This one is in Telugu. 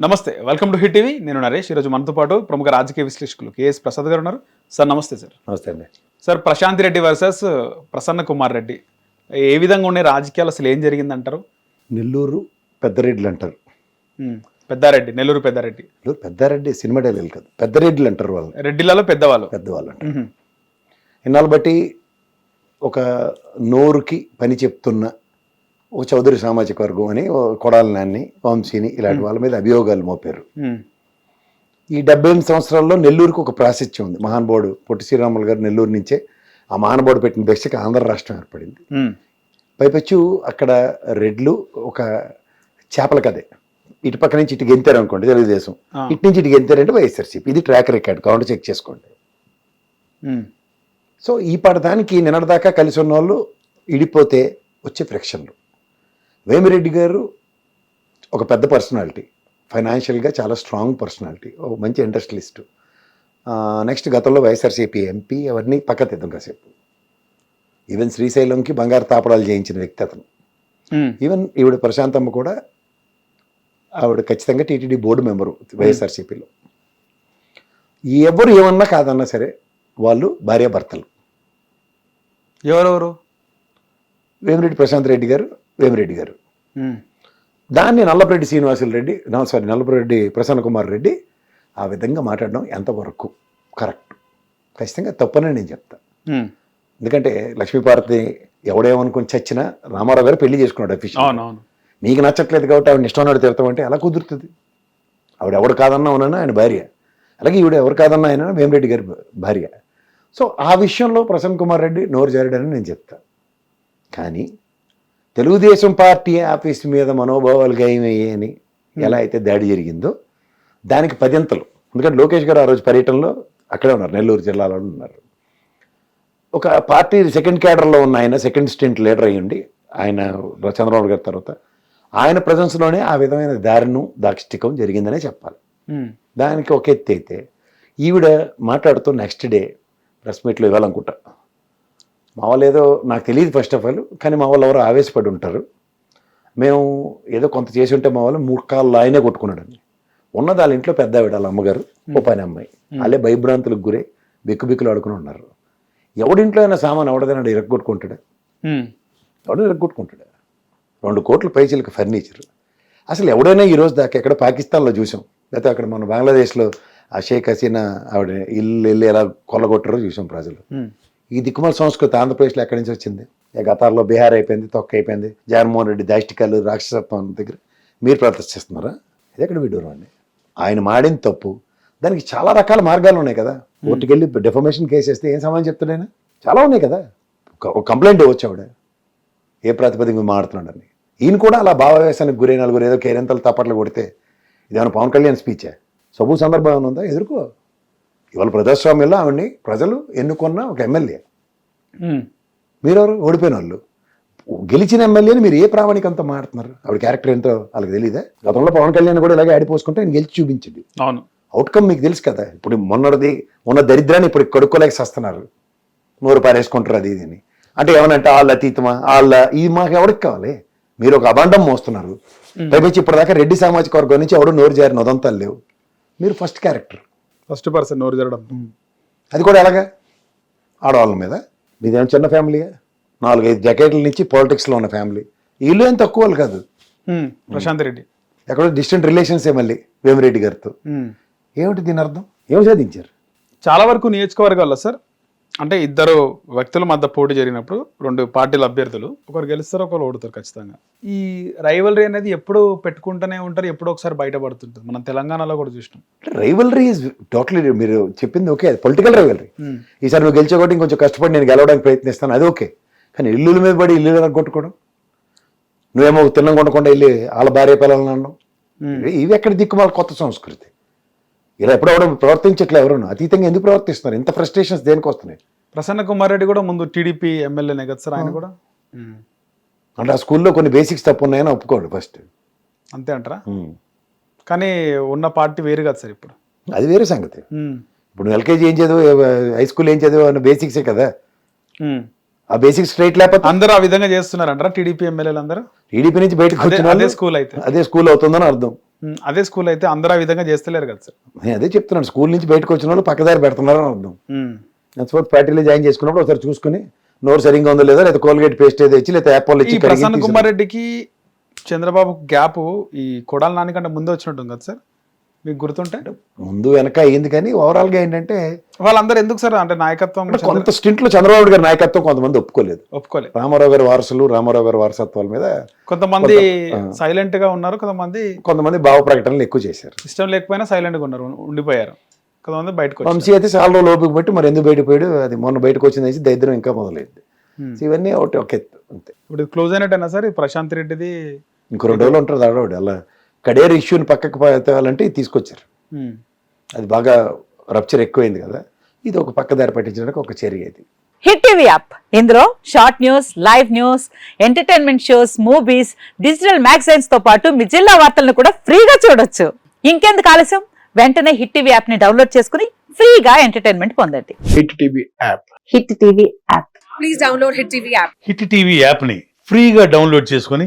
నమస్తే వెల్కమ్ టు హిట్ టీవీ. నేను నరేష్ ఈరోజు మనతో పాటు ప్రముఖ రాజకీయ విశ్లేషకులు కేఎస్ ప్రసాద్ గారు ఉన్నారు. సార్ నమస్తే సార్. నమస్తే అండి. Sir Prashanth Reddy versus Prasanna Kumar Reddy. ఏ విధంగా ఉన్నాయి రాజకీయాలు అసలు ఏం జరిగింది అంటారు నెల్లూరు పెద్దరెడ్డిలు అంటారు. పెద్దారెడ్డి నెల్లూరు పెద్దారెడ్డి. నెల్లూరు పెద్దారెడ్డి సినిమా డైలాగ్ కాదు. పెద్దరెడ్డిలు అంటారు వాళ్ళు. రెడ్డిలలో పెద్దవాళ్ళు. పెద్దవాళ్ళు అంటారు. ఇన్నాళ్ళు బట్టి ఒక నోరుకి పని చెప్తున్న ఒక చౌదరి సామాజిక వర్గం అని ఓ కొడాలి నాన్ని వంశీని ఇలాంటి వాళ్ళ మీద అభియోగాలు మోపారు. ఈ డెబ్బై ఎనిమిది సంవత్సరాల్లో నెల్లూరుకు ఒక ప్రాశస్త్యం ఉంది. మహానుభావుడు పొట్టి శ్రీరాములు గారు నెల్లూరు నుంచే ఆ మహానుభావుడు పెట్టిన భిక్షకి ఆంధ్ర రాష్ట్రం ఏర్పడింది. పైపెచ్చు అక్కడ రెడ్లు ఒక చేపల కదే ఇటు పక్క నుంచి ఇటు గెంతారు అనుకోండి తెలుగుదేశం. ఇటు నుంచి ఇటు గెంతారంటే వైఎస్ఆర్సీపీ. ఇది ట్రాక్ రికార్డ్ కౌంటర్ చెక్ చేసుకోండి. సో ఈ పడదానికి నిన్నటిదాకా కలిసి ఉన్న వాళ్ళు ఇడిపోతే వచ్చే ఫ్రిక్షన్లు. వేమిరెడ్డి గారు ఒక పెద్ద పర్సనాలిటీ. ఫైనాన్షియల్గా చాలా స్ట్రాంగ్ పర్సనాలిటీ. ఒక మంచి ఇండస్ట్రియలిస్ట్. నెక్స్ట్ గతంలో వైఎస్ఆర్సీపీ ఎంపీ అవన్నీ పక్క తెద్దాం కాసేపు. ఈవెన్ శ్రీశైలంకి బంగారు తాపడాలు చేయించిన వ్యక్తి అతను. ఈవెన్ ఈవిడ ప్రశాంతమ్మ కూడా ఆవిడ ఖచ్చితంగా టీటీడీ బోర్డు మెంబరు వైఎస్ఆర్సీపీలో. ఎవరు ఏమన్నా కాదన్నా సరే వాళ్ళు భార్యాభర్తలు. ఎవరెవరు? వేమిరెడ్డి ప్రశాంత్ రెడ్డి గారు వేమిరెడ్డి గారు. దాన్ని నల్లపరెడ్డి శ్రీనివాసులు రెడ్డి నా- సారీ నల్లపరెడ్డి ప్రసన్న కుమార్ రెడ్డి ఆ విధంగా మాట్లాడడం ఎంతవరకు కరెక్ట్? ఖచ్చితంగా తప్పనే నేను చెప్తా. ఉమ్, ఎందుకంటే లక్ష్మీపార్వతి ఎవడేమనుకుని చచ్చినా రామారావు గారు పెళ్ళి చేసుకున్నాడు అఫీషియల్ నీకు నచ్చట్లేదు కాబట్టి ఆవిడ ఇష్టం ఉన్నాడు తిడతామంటే ఎలా కుదురుతుంది? ఆవిడ ఎవడు కాదన్నా ఉన్నానా ఆయన భార్య. అలాగే ఈవిడ ఎవరు కాదన్నా ఆయన వేమిరెడ్డి గారి భార్య. సో ఆ విషయంలో ప్రసన్న కుమార్ రెడ్డి నోరు జారాడని నేను చెప్తా. కానీ తెలుగుదేశం పార్టీ ఆఫీస్ మీద మనోభావాలు గాయమయ్యాయని ఎలా అయితే దాడి జరిగిందో దానికి పదింతలు. ఎందుకంటే లోకేష్ గారు ఆ రోజు పర్యటనలో అక్కడే ఉన్నారు నెల్లూరు జిల్లాలో ఉన్నారు. ఒక పార్టీ సెకండ్ క్యాడర్లో ఉన్న ఆయన సెకండ్ స్టెంట్ లీడర్ అయ్యండి ఆయన చంద్రబాబు గారి తర్వాత ఆయన ప్రజెన్స్లోనే ఆ విధమైన దారుణం దాక్షిటికం జరిగిందనే చెప్పాలి. దానికి ఒక ఎత్తు అయితే ఈవిడ మాట్లాడుతూ నెక్స్ట్ డే ప్రెస్ మీట్లో ఇవ్వాలనుకుంటా. మా వాళ్ళు ఏదో నాకు తెలియదు ఫస్ట్ ఆఫ్ ఆల్ కానీ మా వాళ్ళు ఎవరో ఆవేశపడి ఉంటారు. మేము ఏదో కొంత చేసి ఉంటే మా వాళ్ళు మూడు కాళ్ళు ఆయనే కొట్టుకున్నాడండి. ఉన్నది వాళ్ళ ఇంట్లో పెద్ద ఆవిడ వాళ్ళ అమ్మగారు ఓ పని అమ్మాయి. వాళ్ళే భయభ్రాంతులకు గురే బిక్కు బిక్కులు ఆడుకుని ఉన్నారు. ఎవడింట్లో అయినా సామాన్ ఎవడదైనా ఇరగొట్టుకుంటాడు? ఎవడో ఇరగొట్టుకుంటాడు? రెండు కోట్ల పైచీలకు ఫర్నిచర్ అసలు ఎవడైనా ఈ రోజు దాకా ఎక్కడ పాకిస్తాన్లో చూసాం. లేకపోతే అక్కడ మన బంగ్లాదేశ్లో ఆ షేక్ హసీనా ఆవిడ ఇల్లు వెళ్ళి ఎలా కొల్లగొట్టారో చూసాం ప్రజలు. ఈ దిక్కుమాల సంస్కృతి ఆంధ్రప్రదేశ్లో ఎక్కడి నుంచి వచ్చింది? గతాల్లో బీహార్ అయిపోయింది తొక్క అయిపోయింది జగన్మోహన్ రెడ్డి దాష్టికాలు రాక్షసత్వం దగ్గర మీరు ప్రదర్శిస్తున్నారా ఇది ఎక్కడ విడ్డూరం అండి? ఆయన మాడిన తప్పు. దానికి చాలా రకాల మార్గాలు ఉన్నాయి కదా. కోర్టుకెళ్ళి డెఫమేషన్ కేసు వేస్తే ఏం సమాధానం చెప్తాడైనా చాలా ఉన్నాయి కదా. ఒక- కంప్లైంట్ ఇవ్వచ్చు ఆవిడ. ఏ ప్రాతిపదిక మాడుతున్నాడని ఈయన కూడా అలా భావావేశానికి గురై నలుగురు ఏదో కేరింతలు తప్పట్లు కొడితే ఇదేమైనా పవన్ కళ్యాణ్ స్పీచే? సబు సందర్భం ఏమైనా ఉందా? ఎదుర్కో. ఇవాళ ప్రజాస్వామ్యంలో ఆవిడ్ని ప్రజలు ఎన్నుకున్న ఒక ఎమ్మెల్యే. మీరెవరు? ఓడిపోయిన వాళ్ళు గెలిచిన ఎమ్మెల్యేని మీరు ఏ ప్రామాణికంతో మాడుతున్నారు ఆవిడ క్యారెక్టర్ ఏంటో వాళ్ళకి తెలియదా గతంలో పవన్ కళ్యాణ్ కూడా ఇలాగే ఆడిపోసుకుంటే ఆయన గెలిచి చూపించండి అవును. అవుట్కమ్ మీకు తెలుసు కదా. ఇప్పుడు మొన్నటిది ఉన్న దరిద్రాన్ని ఇప్పుడు కడుక్కోలేక వస్తున్నారు నోరు పారేసుకుంటారు అది ఇది అని. అంటే ఏమనంటే వాళ్ళ అతీతమా? వాళ్ళ ఇది మాకు ఎవరికి కావాలి? మీరు ఒక అబాండం మోస్తున్నారు. పైపించి ఇప్పటిదాకా రెడ్డి సామాజిక వర్గం నుంచి ఎవడు నోరు జారిన ఉదంతాలు లేవు. మీరు ఫస్ట్ క్యారెక్టర్ ఫస్ట్ పర్సన్ నోరు జరగడం. అది కూడా ఎలాగా? ఆడవాళ్ళ మీద. మీదేం చిన్న ఫ్యామిలీయా నాలుగైదు జకేట్ల నుంచి పాలిటిక్స్లో ఉన్న ఫ్యామిలీ. వీళ్ళు ఏం తక్కువ వాళ్ళు కాదు. ప్రశాంత్ రెడ్డి. ఎక్కడో డిస్టెంట్ రిలేషన్సే మళ్ళీ వేమిరెడ్డి గారితో. ఏమిటి దీని అర్థం? ఏం సాధించారు? చాలా వరకు నియోజకవర్గాల్లో సార్. అంటే ఇద్దరు వ్యక్తుల మధ్య పోటీ జరిగినప్పుడు రెండు పార్టీల అభ్యర్థులు ఒకరు గెలుస్తారు ఒకరు ఓడుతారు ఖచ్చితంగా. ఈ రైవలరీ అనేది ఎప్పుడు పెట్టుకుంటూనే ఉంటారు ఎప్పుడో ఒకసారి బయటపడుతుంటుంది. మనం తెలంగాణలో కూడా చూసినాం. రైవలరీ ఇస్ టోటలీ మీరు చెప్పింది ఓకే పొలిటికల్ రైవలరీ ఉమ్, ఈసారి నువ్వు గెలిచే ఒకటి ఇంకొంచెం కష్టపడి నేను గెలవడానికి ప్రయత్నిస్తాను అది ఓకే కానీ ఇల్లుల మీద పడి ఇల్లు కొట్టుకోవడం? నువ్వేమో తిన్నం కొనకుండా వెళ్ళి వాళ్ళ భార్య పిల్లలను ఉమ్, ఇవి ఎక్కడ దిక్కుమాల కొత్త సంస్కృతి. ఇలా ఎప్పుడు ఎవరు ప్రవర్తించట్లే ఎవరు అతీతంగా ఎందుకు ప్రవర్తిస్తున్నారు? ఇంత ఫ్రస్ట్రేషన్స్ దేనికి వస్తున్నాయి? ప్రసన్న కుమార్ రెడ్డి కూడా ముందు టీడీపీ ఎమ్మెల్యేనే కదా సార్ ఆయన కూడా? అంటే ఆ స్కూల్లో కొన్ని బేసిక్స్ తప్పు ఉన్నాయని ఒప్పుకోడు ఫస్ట్. అంతే అంటారా? కానీ ఉన్న పార్టీ వేరు కదా సార్ ఇప్పుడు. అది వేరే సంగతి. ఇప్పుడు ఎల్కేజీ ఏం చదువు హై స్కూల్ ఏం చదువు అన్న బేసిక్సే కదా. ఆ బేసిక్ స్ట్రైట్ లేకపోతే అందరూ ఆ విధంగా చేస్తున్నారంటారా టీడీపీ ఎమ్మెల్యేలు అందరూ టీడీపీ నుంచి బయటకు అదే వచ్చిన స్కూల్ అయితే. అదే స్కూల్ అవుతుందని అర్థం. అదే స్కూల్ అయితే అందరూ ఆ విధంగా చేస్తలేరు కదా సార్. నేను అదే చెప్తున్నాను స్కూల్ నుంచి బయటకు వచ్చిన వాళ్ళు పక్కదారి పెడుతున్నారని అర్థం. ఉమ్, నచ్చపోతే పార్టీలో జాయిన్ చేసుకున్నప్పుడు ఒకసారి చూసుకుని నోరు సరిగ్గా ఉందో లేదో లేదా కోల్గేట్ పేస్ట్ ఏదో ఇచ్చి లేదా యాపిల్ ఇచ్చి ప్రసన్న కుమార్ రెడ్డికి చంద్రబాబు గ్యాప్ ఈ కొడాల నానికంటే ముందే వచ్చినట్టుంది కదా సార్. మీకు గుర్తుంటే? ముందు వెనక అయ్యింది కానీ ఓవరాల్గా ఏంటంటే వాళ్ళందరూ ఎందుకు సార్? అంటే నాయకత్వం కొంత స్టింట్లో చంద్రబాబు గారి నాయకత్వం కొంతమంది ఒప్పుకోలేదు. ఒప్పుకోలేదు. రామారావు గారి వారసులు రామారావు గారి వారసత్వాల మీద కొంతమంది. సైలెంట్గా ఉన్నారు కొంతమంది కొంతమంది భావ ప్రకటనలు ఎక్కువ చేశారు. ఇష్టం లేకపోయినా సైలెంట్గా ఉన్నారు ఉండిపోయారు. కొంతమంది బయటకు వంశీ అయితే చాలా ఓపిక బట్టి మరి ఎందుకు బయటకు పోయాడు? అది మొన్న బయటకు వచ్చింది అయితే దరిద్రం ఇంకా మొదలైంది. సో ఇవన్నీ ఒకటి ఒక అంతే. ఇప్పుడు క్లోజ్ అయినట్టేనా సార్? ఈ ప్రశాంత్ రెడ్డిది ఇంకో రెండు రోజులు ఉంటారు ఆడవాడు అలా కడేర్ ఇష్యూని పక్కకు తేవాలంటే ఇది తీసుకొచ్చారు. అది బాగా రప్చర్ ఎక్కువైంది కదా. ఇది ఒక పక్క దారి పట్టించడానికి ఒక చర్య ఇది. Hit TV app. ఇందులో short news live news entertainment shows movies digital మ్యాగజైన్స్తో పాటు మీ జిల్లా వార్తలను కూడా ఫ్రీగా చూడొచ్చు. ఇంకెందుకు ఆలస్యం? వెంటనే హిట్ టీవీ యాప్ని డౌన్లోడ్ చేసుకుని ఫ్రీగా ఎంటర్టైన్మెంట్ పొందండి. Hit TV app. Hit TV app. Please download Hit TV app. Hit TV యాప్ని ఫ్రీగా డౌన్లోడ్ చేసుకొని